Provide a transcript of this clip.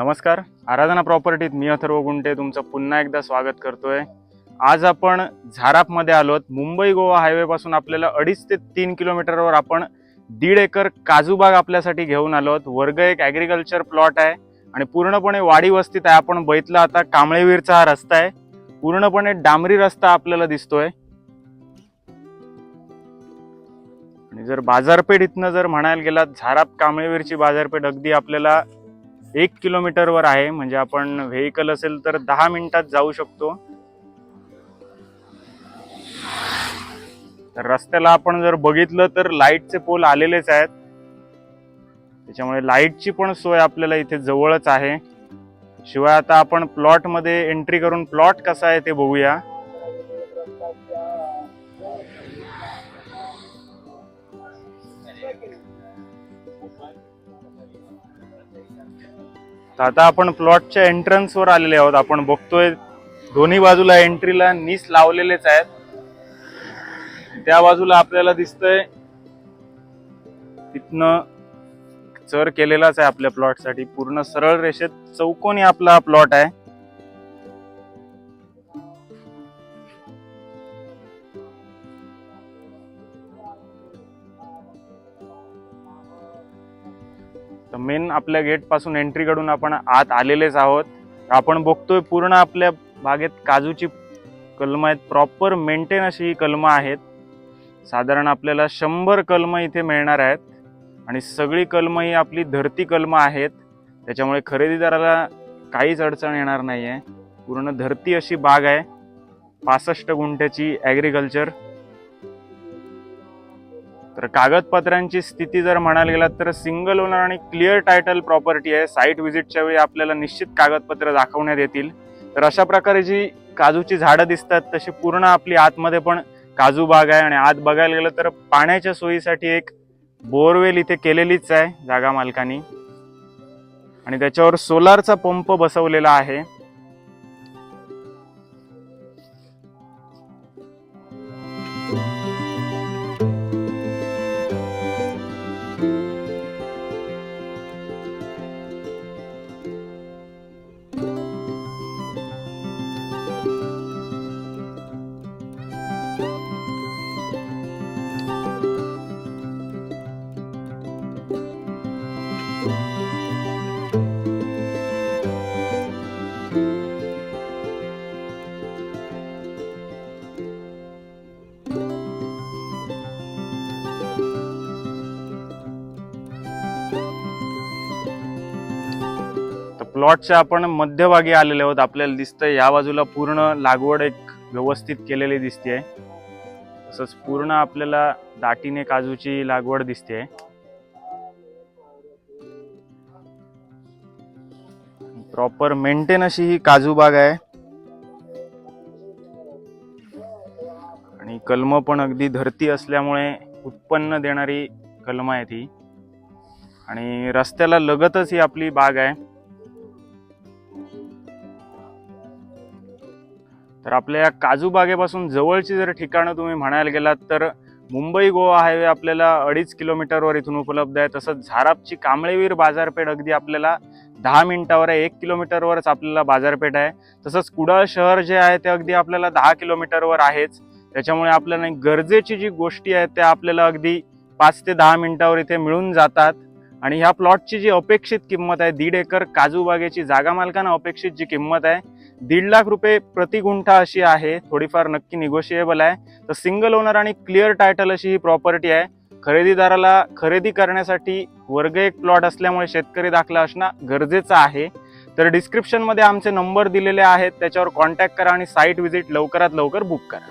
नमस्कार. आराधना प्रॉपर्टीत मी अथर्व गुंटे तुमचं पुन्हा एकदा स्वागत करतोय. आज आपण झारापमध्ये आलोत. मुंबई गोवा हायवेपासून आपल्याला अडीच ते तीन किलोमीटरवर आपण दीड एकर काजूबाग आपल्यासाठी घेऊन आलोत. वर्ग एक ॲग्रिकल्चर प्लॉट आहे आणि पूर्णपणे वाडी वस्तीत आहे. आपण बघितलं आता कांबळेवीरचा हा रस्ता आहे. पूर्णपणे डांबरी रस्ता आपल्याला दिसतोय. आणि जर बाजारपेठ इथनं जर म्हणायला गेलात झाराप कांबळेवीरची बाजारपेठ अगदी आपल्याला एक किलोमीटरवर आहे म्हणजे आपण व्हेकल असेल तर दहा मिनिटात जाऊ शकतो. तर रस्त्याला आपण जर बघितलं तर लाईटचे पोल आलेलेच आहेत. त्याच्यामुळे लाईटची पण सोय आपल्याला इथे जवळच आहे. शिवाय आता आपण प्लॉटमध्ये एंट्री करून प्लॉट कसा आहे ते बघूया. तर आता आपण प्लॉटच्या एंट्रन्स वर आलेले आहोत. आपण बघतोय दोन्ही बाजूला एंट्रीला नीस लावलेलेच आहेत. त्या बाजूला आपल्याला दिसतंय तिथनं चर केलेलाच आहे आपल्या प्लॉटसाठी. पूर्ण सरळ रेषेत चौकोनी आपला प्लॉट आहे. तर मेन आपल्या गेटपासून एंट्रीकडून आपण आत आलेलेच आहोत. आपण बघतोय पूर्ण आपल्या बागेत काजूची कलमं आहेत. प्रॉपर मेंटेन अशी ही कलमं आहेत. साधारण आपल्याला शंभर कलमं इथे मिळणार आहेत. आणि सगळी कलमं ही आपली धरती कलमं आहेत. त्याच्यामुळे खरेदीदाराला काहीच अडचण येणार नाही आहे पूर्ण धरती अशी बाग आहे. पासष्ट गुंठ्याची ॲग्रिकल्चर तर कागदपत्रांची स्थिती जर म्हणायला गेलात तर सिंगल ओनर आणि क्लिअर टायटल प्रॉपर्टी आहे. साईट व्हिजिटच्या वेळी आपल्याला निश्चित कागदपत्र दाखवण्यात येतील. तर अशा प्रकारे जी काजूची झाडं दिसतात तशी पूर्ण आपली आतमध्ये पण काजू बाग आहे आणि आत बघायला गेलं तर पाण्याच्या सोयीसाठी एक बोरवेल इथे केलेलीच आहे जागा मालकानी. आणि त्याच्यावर सोलारचा पंप बसवलेला आहे. प्लॉटच्या आपण मध्यभागी आलेले आहोत आपल्याला दिसतंय या बाजूला पूर्ण लागवड एक व्यवस्थित केलेली दिसते तसंच पूर्ण आपल्याला दाटीने काजूची लागवड दिसते प्रॉपर मेंटेन अशी ही काजू बाग आहे. आणि कलम पण अगदी धरती असल्यामुळे उत्पन्न देणारी कलम आहे ती आणि रस्त्याला लगतच ही आपली बाग आहे. तर आपल्या या काजू बागेपासून जवळची जर ठिकाणं तुम्ही म्हणायला गेलात तर मुंबई गोवा हायवे आपल्याला अडीच किलोमीटरवर इथून उपलब्ध आहे. तसंच झारापची कांबळेवीर बाजारपेठ अगदी आपल्याला दहा मिनिटावर आहे एक किलोमीटरवरच आपल्याला बाजारपेठ आहे. तसंच कुडाळ शहर जे आहे ते अगदी आपल्याला दहा किलोमीटरवर आहेच. त्याच्यामुळे आपल्याला गरजेची जी गोष्टी आहेत त्या आपल्याला अगदी पाच ते दहा मिनिटावर इथे मिळून जातात. आणि ह्या प्लॉटची जी अपेक्षित किंमत आहे दीड एकर काजू बागेची जागा मालकांना अपेक्षित जी किंमत आहे दीड लाख रुपये प्रति गुंठा अशी आहे थोडीफार नक्की निगोशिएबल आहे. तर सिंगल ओनर आणि क्लिअर टायटल अशी ही प्रॉपर्टी आहे. खरेदीदाराला खरेदी करण्यासाठी वर्ग एक प्लॉट असल्यामुळे शेतकरी दाखला असणं गरजेचं आहे. तर डिस्क्रिप्शनमध्ये आमचे नंबर दिलेले आहेत त्याच्यावर कॉन्टॅक्ट करा आणि साईट व्हिजिट लवकरात लवकर बुक करा.